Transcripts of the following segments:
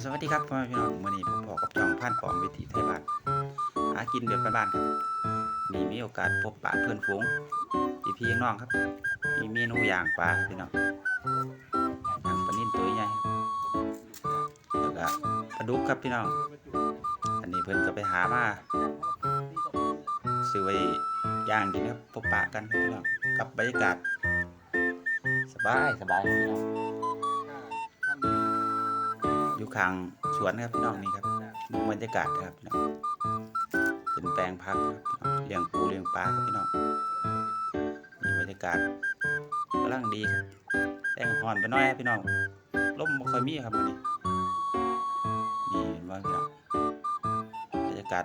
สวัสดีครับพ่อพี่น้องมื่อนี้ผมบอกกับจองผ่านของเวทีไทยบ้านหากินแบบบ้านๆครับมีมีโอกาสพบปะเพื่อนฝูงพี่พี่น้องครับ มีเมนูย่างปลาพี่น้องย่างปลานิ่นตัวใหญ่แล้วก็ปลาดุกครับพี่น้อง อันนี้เพิ่อนก็ไปหามาซื้อไว้ย่างกินครับพบปะกันพี่น้องกับบรรยากาศสบายสบายพี่น้อง อยู่ข้างสวนครับพี่น้องนี่ครับดูบรรยากาศครับพี่น้องเป็นแปลงพักครับเลี้ยงปูเลี้ยงปลาครับพี่น้องนี่บรรยากาศกำลังดีครับแดงหอนไปน้อยพี่น้องลมไม่ค่อยมีครับวันนี้นี่เห็นว่าพี่น้องบรรยากาศ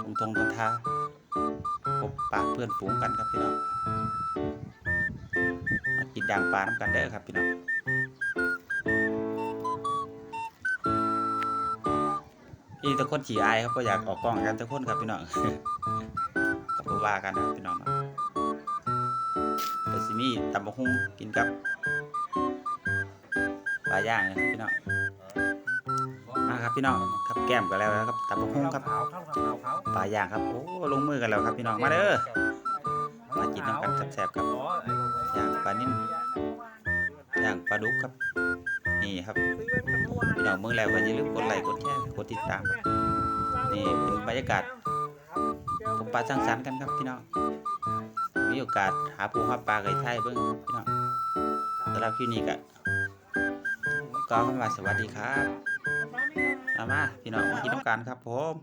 ทงทงทงท้าพบปะเพื่อนฝูงกันครับพี่น้องมากินด่างปลาน้ำกันเด้ครับพี่น้อง พี่ทุกคนขี่อายครับก็อยากออกกล้องกันทุกคนครับพี่น้องกับว่ากันนะพี่น้องเดี๋ยวสิมีตำบักหุ่งกินกับปลาย่างนะพี่น้องมาครับพี่น้องครับแก้มกันแล้วนะครับตำบักหุ่งครับขาวปลาย่างครับโอ้ลงมือกันแล้วครับพี่น้องมาเด้อมากินน้ำกันแซ่บๆครับย่างปลานิ่มย่างปลาดุกครับนี่ครับ พี่น้องเมืองแล้วก็อย่าลืมกดไลค์กดแชร์กดติดตามนี่เป็นบรรยากาศพบปะสังสรรค์กันครับพี่น้องมีโอกาสหาปูหาปลาไก่ไทยเบิ้งพี่น้องสำหรับคลิปนี้ก็ก็คำว่าสวัสดีครับมามาพี่น้องมากินน้ำกันครับผม